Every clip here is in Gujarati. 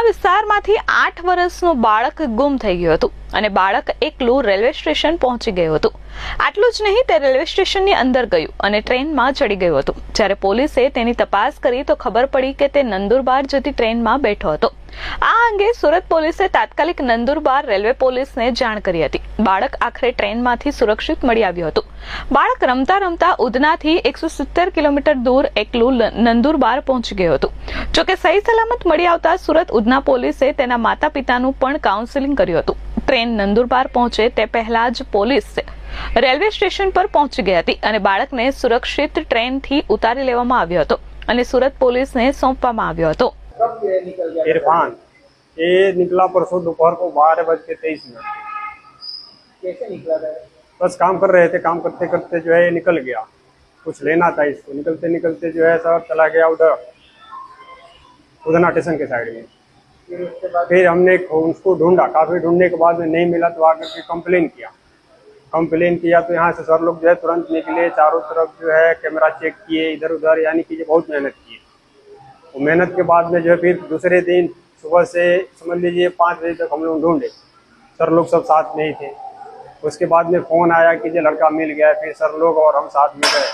ઉધના વિસ્તારમાંથી આઠ વર્ષનું બાળક ગુમ થઈ ગયું હતું. અને બાળક એકલું રેલવે સ્ટેશન પહોંચી ગયું હતું. આટલું જ નહીં, તે રેલવે સ્ટેશનની અંદર ગયું અને ટ્રેનમાં ચડી ગયું હતું. જ્યારે પોલીસે તેની તપાસ કરી તો ખબર પડી કે તે નંદુરબાર જતી ટ્રેનમાં બેઠો હતો. આ અંગે સુરત પોલીસે તાત્કાલિક નંદુરબાર રેલવે પોલીસને જાણ કરી હતી. બાળક આખરે ટ્રેનમાંથી સુરક્ષિત મળી આવ્યું હતું. બાળક રમતા રમતા ઉધનાથી એકસો સિત્તેર કિલોમીટર દૂર એકલું નંદુરબાર પહોંચી ગયું હતું. જોકે સહી સલામત મળી આવતા સુરત ઉધના પોલીસે તેના માતા પિતાનું પણ કાઉન્સેલિંગ કર્યું હતું. ટ્રેન નંદુરબાર પહોંચે તે પહેલા જ પોલીસ રેલવે સ્ટેશન પર પહોંચી ગઈ હતી અને બાળકને સુરક્ષિત ટ્રેનથી ઉતારી લેવામાં આવ્યો હતો અને સુરત પોલીસને સોંપવામાં આવ્યો હતો कब ये निकल गया इरफान ये निकला परसों दोपहर को बारह बज के तेईस मिनट कैसे निकला था बस काम कर रहे थे काम करते करते जो है ये निकल गया कुछ लेना था इसको निकलते निकलते जो है सर चला गया उधर उधना स्टेशन के साइड में फिर हमने उसको ढूंढा। काफ़ी ढूँढने के बाद में नहीं मिला तो आकर के कंप्लेन किया। कंप्लेन किया तो यहाँ से सर लोग जो है तुरंत निकले, चारों तरफ़ जो है कैमरा चेक किए इधर उधर यानी कि बहुत मेहनत किए। वो मेहनत के बाद में जो है फिर दूसरे दिन सुबह से, समझ लीजिए पाँच बजे तक हम लोग ढूंढे। सर लोग सब साथ में ही थे। उसके बाद में फ़ोन आया कि ये लड़का मिल गया, फिर सर लोग और हम साथ में गए।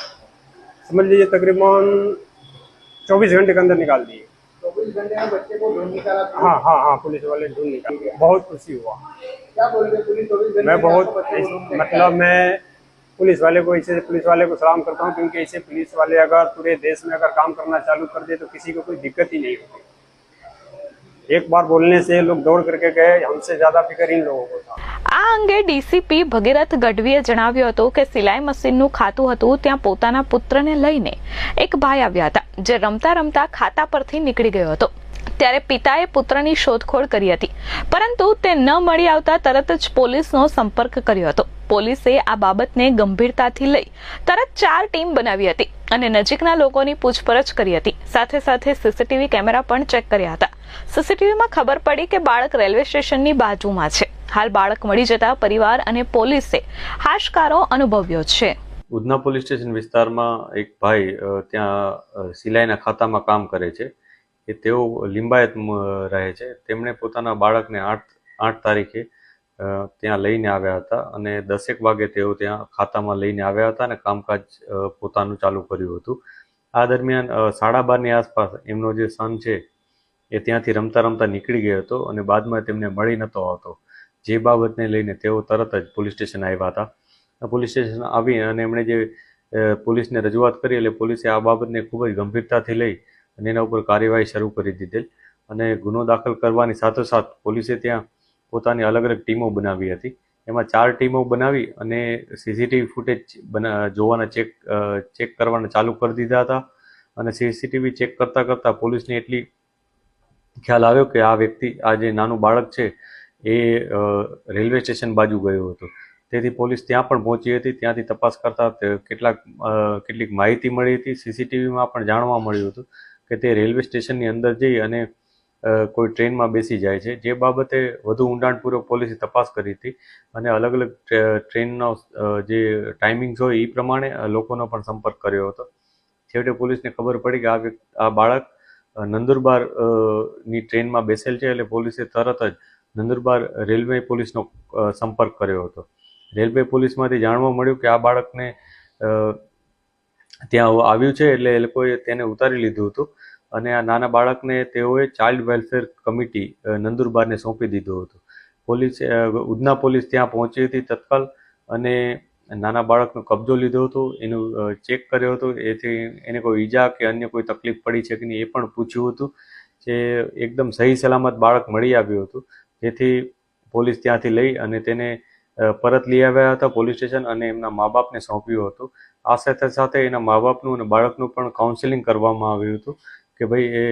समझ लीजिए तकरीबन चौबीस घंटे के अंदर निकाल दिए। चौबीस घंटे में बच्चे को ढूंढ निकाला था। हाँ हाँ हाँ पुलिस वाले ढूंढ निकाल बहुत खुशी हुआ क्या बोल रहे पुलिस चौबीस घंटे मैं में बहुत आपको बच्चे को ढूंढ के मतलब मैं पुलिस वाले को इसे पुलिस वाले को सलाम करता हूँ क्योंकि ऐसे पुलिस वाले अगर पूरे देश में अगर काम करना चालू कर दे तो किसी को कोई दिक्कत ही नहीं होती एक बार बोलने से लोग दौड़ करके गए हमसे ज्यादा फिक्र इन लोगों को था આ અંગે ડીસીપી ભગીરથ ગઢવીએ જણાવ્યું હતું કે સિલાઈ મશીનનું ખાતું હતું ત્યાં પોતાના પુત્રને લઈને એક ભાઈ આવ્યા હતા જે રમતા રમતા ખાતા પરથી નીકળી ગયો હતો. ત્યારે પિતાએ પુત્રની શોધખોળ કરી હતી. પરંતુ તે ન મળી આવતા તરત જ પોલીસનો સંપર્ક કર્યો હતો. પોલીસે આ બાબતને ગંભીરતાથી લઈ તરત ચાર ટીમ બનાવી હતી અને નજીકના લોકોની પૂછપરછ કરી હતી. સાથે સાથે સીસીટીવી કેમેરા પણ ચેક કર્યા હતા. સીસીટીવીમાં ખબર પડી કે બાળક રેલવે સ્ટેશનની બાજુમાં છે. હાલ બાળક મળી જતા પરિવાર અને પોલીસે હાશકારો અનુભવ્યો છે. ઉધના પોલીસ સ્ટેશન વિસ્તારમાં એક ભાઈ ત્યાં સિલાઈના ખાતામાં કામ કરે છે. એ તેઓ લિંબાયત રહે છે. તેમણે પોતાના બાળકને આઠ આઠ તારીખે ત્યાં લઈને આવ્યા હતા અને દસેક વાગે તેઓ ત્યાં ખાતામાં લઈને આવ્યા હતા અને કામકાજ પોતાનું ચાલુ કર્યું હતું. આ દરમિયાન સાડા બારની આસપાસ એમનો જે સન છે એ ત્યાંથી રમતા રમતા નીકળી ગયો હતો અને બાદમાં તેમને મળી નહોતો આવતો. જે બાબતને લઈને તેઓ તરત જ પોલીસ સ્ટેશન આવ્યા હતા. પોલીસ સ્ટેશન આવી અને એમણે જે પોલીસને રજૂઆત કરી એટલે પોલીસે આ બાબતને ખૂબ જ ગંભીરતાથી લઈ અને એના ઉપર કાર્યવાહી શરૂ કરી દીધેલ. અને ગુનો દાખલ કરવાની સાથોસાથ પોલીસે ત્યાં પોતાની અલગ અલગ ટીમો બનાવી હતી. એમાં ચાર ટીમો બનાવી અને સીસીટીવી ફૂટેજ બના, જોવાના ચેક ચેક કરવાના ચાલુ કરી દીધા હતા. અને સીસીટીવી ચેક કરતાં કરતાં પોલીસને એટલી ખ્યાલ આવ્યો કે આ વ્યક્તિ, આ જે નાનું બાળક છે, એ રેલવે સ્ટેશન બાજુ ગયો હતું. તેથી પોલીસ ત્યાં પણ પહોંચી હતી, ત્યાંથી તપાસ કરતા કેટલાક કેટલીક માહિતી મળી હતી. સીસીટીવીમાં પણ જાણવા મળ્યું હતું કે તે રેલવે સ્ટેશનની અંદર જઈ અને કોઈ ટ્રેનમાં બેસી જાય છે. જે બાબતે વધુ ઊંડાણપૂર્વક પોલીસે તપાસ કરી હતી અને અલગ અલગ ટ્રેનનો જે ટાઈમિંગ્સ હોય એ પ્રમાણે લોકોનો પણ સંપર્ક કર્યો હતો. છેવટે પોલીસને ખબર પડી કે આ આ બાળક નંદુરબારની ટ્રેનમાં બેસેલ છે એટલે પોલીસે તરત જ નંદુરબાર રેલવે પોલીસનો સંપર્ક કર્યો હતો. રેલવે પોલીસમાંથી જાણવા મળ્યું કે આ બાળકને ત્યાં આવ્યું છે એટલે એ લોકોએ તેને ઉતારી લીધું હતું અને આ નાના બાળકને તેઓએ ચાઇલ્ડ વેલફેર કમિટી નંદુરબારને સોંપી દીધું હતું. પોલીસ ઉધના પોલીસ ત્યાં પહોંચી હતી તત્કાલ અને નાના બાળકનો કબજો લીધો હતો. એનું ચેક કર્યો હતો. એથી એને કોઈ ઈજા કે અન્ય કોઈ તકલીફ પડી છે કે નહીં એ પણ પૂછ્યું હતું જે એકદમ સહી સલામત બાળક મળી આવ્યું હતું. જેથી પોલીસ ત્યાંથી લઈ અને તેને પરત લઈ આવ્યા હતા પોલીસ સ્ટેશન અને એમના મા બાપને સોંપ્યું હતું. આ સાથે સાથે એના મા બાપનું અને બાળકનું પણ કાઉન્સેલિંગ કરવામાં આવ્યું હતું કે ભાઈ એ